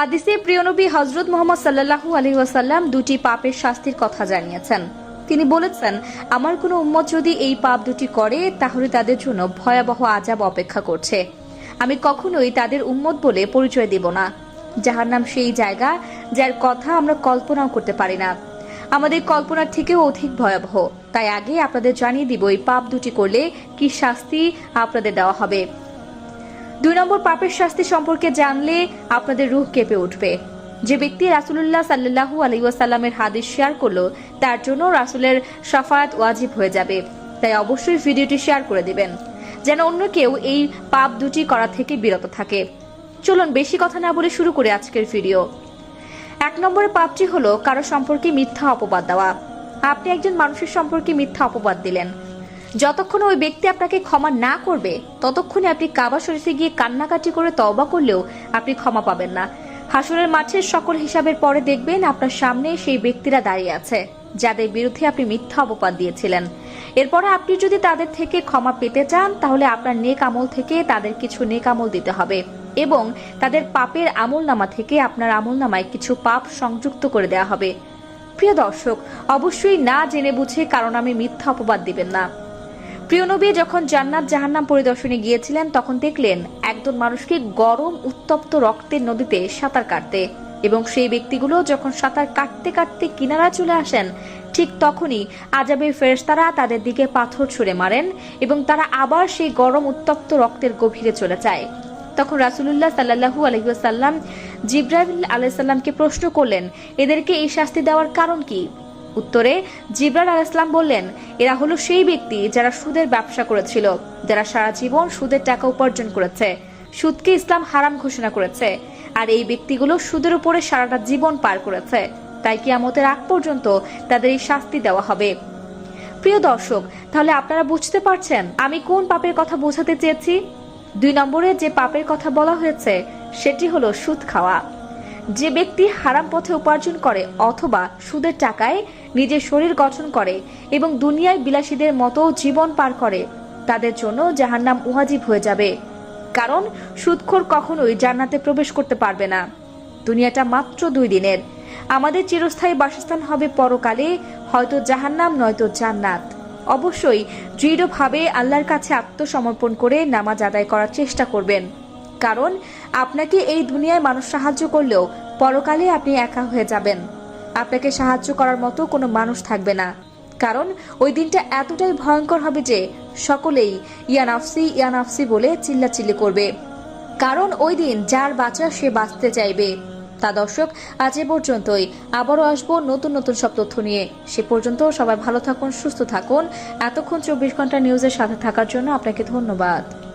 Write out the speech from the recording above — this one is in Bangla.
হাদিসে প্রিয়নবী হজরত মোহাম্মদ সাল্লাহু আলহি ওয়াসাল্লাম দুটি পাপের শাস্তির কথা জানিয়েছেন। তিনি বলেছেন, আমার কোনো উম্মত যদি এই পাপ দুটি করে, তাহলে তাদের জন্য ভয়াবহ আজাব অপেক্ষা করছে। আমি কখনোই তাদের উম্মত বলে পরিচয় দেব না। যাহার নাম সেই জায়গা যার কথা আমরা কল্পনাও করতে পারি না। আমাদের কল্পনার থেকেও অধিক ভয়াবহ। তাই আগে আপনাদের জানিয়ে দিব, এই পাপ দুটি করলে কি শাস্তি আপনাদের দেওয়া হবে। দুই নম্বর পাপের শাস্তি সম্পর্কে জানলে আপনাদের রুহ কেঁপে উঠবে। যে ব্যক্তি রাসুলুল্লাহ সাল্লাহু আলাইসাল্লামের হাদিস শেয়ার করল, তার জন্য রাসুলের সাফায়াত ওয়াজিব হয়ে যাবে। তাই অবশ্যই ভিডিওটি শেয়ার করে দিবেন, যেন অন্য কেউ এই পাপ দুটি করা থেকে বিরত থাকে। চলুন বেশি কথা না বলে শুরু করে আজকের ভিডিও। এক নম্বরে পাপটি হলো কারও সম্পর্কে মিথ্যা অপবাদ দেওয়া। আপনি একজন মানুষের সম্পর্কে মিথ্যা অপবাদ দিলেন। যতক্ষণ ওই ব্যক্তি আপনাকে ক্ষমা না করবে, ততক্ষণে আপনি কাবা শরীফে গিয়ে কান্নাকাটি করে তওবা করলেও আপনি ক্ষমা পাবেন না। হাসুরের মাঠের সকল হিসাবের পরে দেখবেন আপনার সামনে সেই ব্যক্তিরা দাঁড়িয়ে আছে, যাদের বিরুদ্ধে আপনি মিথ্যা অপবাদ দিয়েছিলেন। এরপরে আপনি যদি তাদের থেকে ক্ষমা পেতে চান, তাহলে আপনার নেক আমল থেকে তাদের কিছু নেক আমল দিতে হবে এবং তাদের পাপের আমল নামা থেকে আপনার আমল নামায় কিছু পাপ সংযুক্ত করে দেওয়া হবে। প্রিয় দর্শক, অবশ্যই না জেনে বুঝে কারণ আমি মিথ্যা অপবাদ দিবেন না। প্রিয় নবী, যখন জান্নাত জাহান্নাম পরিদর্শনে গিয়েছিলেন, তখন দেখলেন একজন মানুষকে গরম, উত্তপ্ত রক্তের নদীতে সাঁতার কাটতে। এবং সেই ব্যক্তিগুলো যখন সাঁতার কাটতে কাটতে কিনারা চলে আসেন, ঠিক তখনই আজাবের ফেরেশতারা তাদের দিকে পাথর ছুঁড়ে মারেন এবং তারা আবার সেই গরম, উত্তপ্ত রক্তের গভীরে চলে যায়। তখন রাসুলুল্লাহ সাল্লাহু আলহিসাল্লাম জিব্রাহিল আলাইসাল্লামকে প্রশ্ন করলেন, এদেরকে এই শাস্তি দেওয়ার কারণ কি? উত্তরে জিব্রাল আল ইসলাম বললেন, এরা হলো সেই ব্যক্তি যারা সুদের ব্যবসা করেছিল, যারা সারা জীবন সুদের টাকা উপার্জন করেছে, সুদকে ইসলাম হারাম ঘোষণা করেছে, আর এই ব্যক্তিগুলো সুদের উপরে সারাটা জীবন পার করেছে। তাই কি কিয়ামতের আগ পর্যন্ত তাদের এই শাস্তি দেওয়া হবে। প্রিয় দর্শক, তাহলে আপনারা বুঝতে পারছেন আমি কোন পাপের কথা বোঝাতে চেয়েছি? দুই নম্বরে যে পাপের কথা বলা হয়েছে, সেটি হলো সুদ খাওয়া। যে ব্যক্তি হারাম পথে উপার্জন করে অথবা সুদের টাকায় নিজের শরীর গঠন করে এবং দুনিয়ায় বিলাসীদের মতো জীবন পার করে, তাদের জন্য জাহান্নাম উহাজিব হয়ে যাবে। কারণ, সুদখোর কখনোই জান্নাতে প্রবেশ করতে পারবে না। দুনিয়াটা মাত্র দুই দিনের। আমাদের চিরস্থায়ী বাসস্থান হবে পরকালে, হয়তো জাহান্নাম, নয়তো জান্নাত। অবশ্যই দৃঢ়ভাবে আল্লাহর কাছে আত্মসমর্পণ করে নামাজ আদায় করার চেষ্টা করবেন। কারণ আপনাকে এই দুনিয়ায় মানুষ সাহায্য করলেও পরকালে আপনি একা হয়ে যাবেন। আপনাকে সাহায্য করার মতো কোনো মানুষ থাকবে না। কারণ ওই দিনটা এতটাই ভয়ঙ্কর হবে যে সকলেই ইয়ানাফসি ইয়ানাফসি বলে চিল্লাচিল্লি করবে। কারণ ওই দিন যার বাঁচা সে বাঁচতে চাইবে। তা দর্শক, আজ এ পর্যন্তই। আবারও আসব নতুন নতুন সব তথ্য নিয়ে। সে পর্যন্ত সবাই ভালো থাকুন, সুস্থ থাকুন। এতক্ষণ চব্বিশ ঘণ্টা নিউজের সাথে থাকার জন্য আপনাকে ধন্যবাদ।